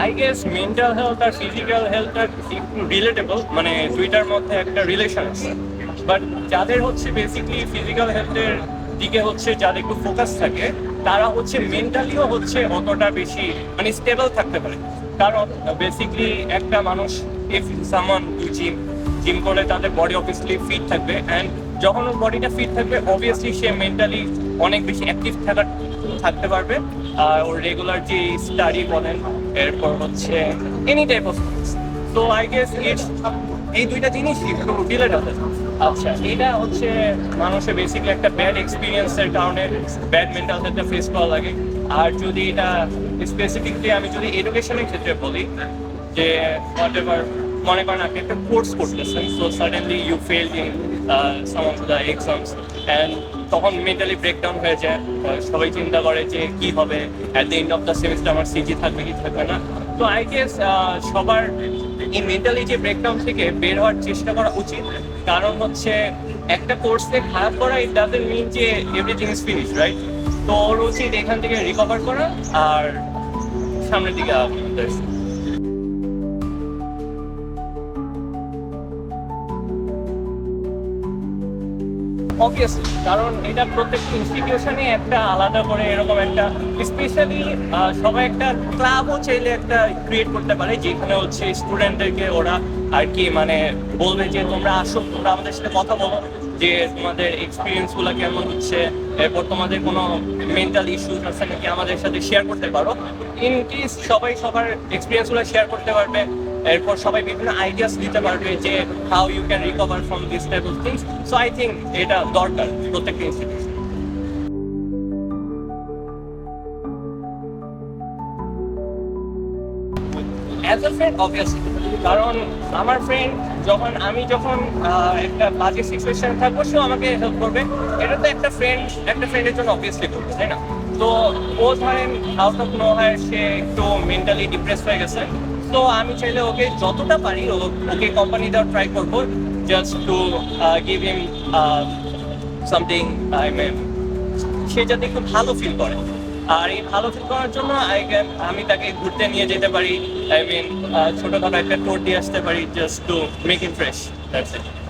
I guess mental health আর physical health একটু relatable মানে দুইটার মধ্যে একটা রিলেশন আছে। বাট যাদের হচ্ছে বেসিকলি ফিজিক্যাল হেলথের দিকে হচ্ছে যাদের একটু ফোকাস থাকে, তারা হচ্ছে মেন্টালিও হচ্ছে অতটা বেশি মানে স্টেবল থাকতে পারে। কারণ বেসিকলি একটা মানুষ ইফ সামান জিম জিম করে তাদের বডি অবভিয়াসলি ফিট থাকবে। অ্যান্ড যখন বডিটা ফিট থাকবে অবভিয়াসলি সে মেন্টালি অনেক বেশি অ্যাক্টিভ থাকার থাকতে পারবে। আর ওর রেগুলার যে স্টাডি বলেন, এরপর হচ্ছে এনি টাইপ অফ তো আই গেস ইটস এই দুইটা জিনিস একটু রিলেটেড আচ্ছা এটা হচ্ছে মানুষের বেসিকলি একটা ব্যাড এক্সপিরিয়েন্সের কারণে ব্যাড মেন্টাল হেলথটা ফেস করা লাগে। আর যদি এটা স্পেসিফিকলি আমি যদি এডুকেশনের ক্ষেত্রে বলি, যে হোয়াট এভার মনে করেন আপনি একটা কোর্স করতেছেন so suddenly you fail in some of the exams and তখন মেন্টালি ব্রেকডাউন হয়ে যায়। সবাই চিন্তা করে যে কি হবে? At the end of the semester আমার সিজি থাকবে কি থাকবে না? তো আই গেস সবার এই মেন্টালি যে ব্রেকডাউন থেকে বের হওয়ার চেষ্টা করা উচিত। কারণ হচ্ছে, একটা কোর্সে খারাপ করা ইট ডাজেন্ট মিন যে এভরিথিং ইজ ফিনিশ রাইট তো ওর উচিত এখান থেকে রিকভার করা, আর সামনের দিকে আগানো। অবভিয়াসলি কারণ এটা প্রত্যেকটা ইনস্টিটিউশনে একটা আলাদা করে এরকম একটা স্পেশালি সবাই একটা ক্লাবও চাইলে একটা ক্রিয়েট করতে পারে, যেখানে হচ্ছে স্টুডেন্টদেরকে ওরা আর কি মানে বলবে যে, তোমরা আসো, তোমরা আমাদের সাথে কথা বলো, যে তোমাদের এক্সপিরিয়েন্সগুলো কেমন হচ্ছে, এরপর তোমাদের কোনো মেন্টাল ইস্যুস আছে নাকি আমাদের সাথে শেয়ার করতে পারো। ইন কেস সবাই সবার এক্সপিরিয়েন্সগুলো শেয়ার করতে পারবে এরপর সবাই বিভিন্ন আইডিয়াস দিতে পারবে যে how you can recover from this type of things so I think এটা দরকার প্রত্যেকটা institution as a friend obviously কারণ আমার ফ্রেন্ড যখন, আমি যখন একটা বাজে সিচুয়েশন থাকব, সেও আমাকে হেল্প করবে। এটা তো একটা ফ্রেন্ড একটা ফ্রেন্ডের জন্য অবভিয়াসলি করবে, তাই না? তো ও ধরেন আউট অফ নো হয় সে একটু মেন্টালি ডিপ্রেস হয়ে গেছে। আমি চাইলে ওকে যতটা পারি ওকে কোম্পানি দেওয়ার ট্রাই করব just to give him something I mean সে যাতে একটু ভালো ফিল করে। আর এই ভালো ফিল করার জন্য আই ক্যান আমি তাকে ঘুরতে নিয়ে যেতে পারি আই মিন ছোটখাটো একটা টোর দিয়ে আসতে পারি just to make him fresh that's it